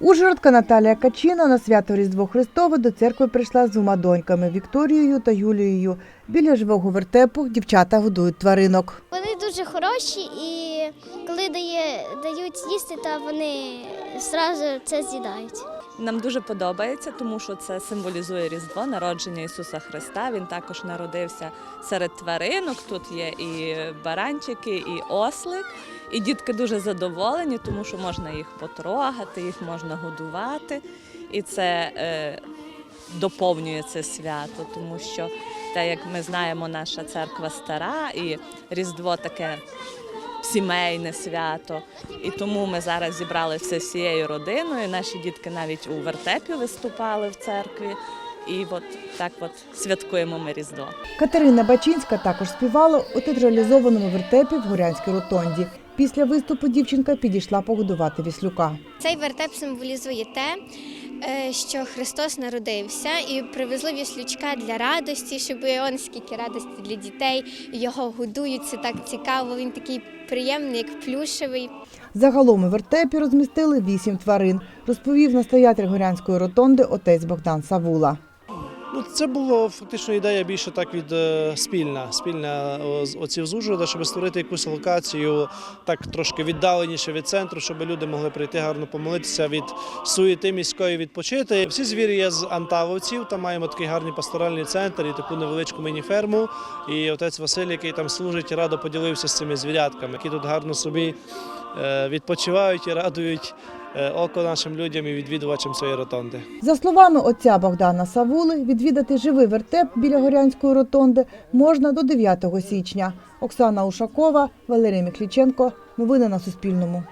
Ужгородка Наталія Качина на свято Різдво Христове до церкви прийшла з двома доньками Вікторією та Юлією. Біля живого вертепу дівчата годують тваринок. Вони дуже хороші і коли дає, дають їсти, то вони одразу це з'їдають. Нам дуже подобається, тому що це символізує Різдво, народження Ісуса Христа. Він також народився серед тваринок. Тут є і баранчики, і ослик. І дітки дуже задоволені, тому що можна їх потрогати, їх можна годувати. І це е, доповнює це свято, тому що те, як ми знаємо, наша церква стара і Різдво таке сімейне свято. І тому ми зараз зібралися всією родиною. Наші дітки навіть у вертепі виступали в церкві. І от так от святкуємо ми Різдво. Катерина Бачинська також співала у театралізованому вертепі в Горянській ротонді. Після виступу дівчинка підійшла погодувати віслюка. Цей вертеп символізує те, що Христос народився і привезли віслючка для радості, щоб он скільки радості для дітей. Його годують, це так цікаво. Він такий приємний, як плюшевий. Загалом у вертепі розмістили вісім тварин, розповів настоятель Горянської ротонди отець Богдан Савула. Ну, це було фактично ідея більше так від е, спільна, спільна з отців з Ужгорода, щоб створити якусь локацію так трошки віддаленіше від центру, щоб люди могли прийти гарно помолитися від суєти міської відпочити. Всі звірі є з анталовців. Там маємо такий гарний пасторальний центр і таку невеличку міні-ферму. І отець Василь, який там служить, радо поділився з цими звірятками, які тут гарно собі е, відпочивають і радують око нашим людям і відвідувачам своєї ротонди. За словами отця Богдана Савули, відвідати живий вертеп біля Горянської ротонди можна до 9 січня. Оксана Ушакова, Валерій Мікліченко. Новини на Суспільному.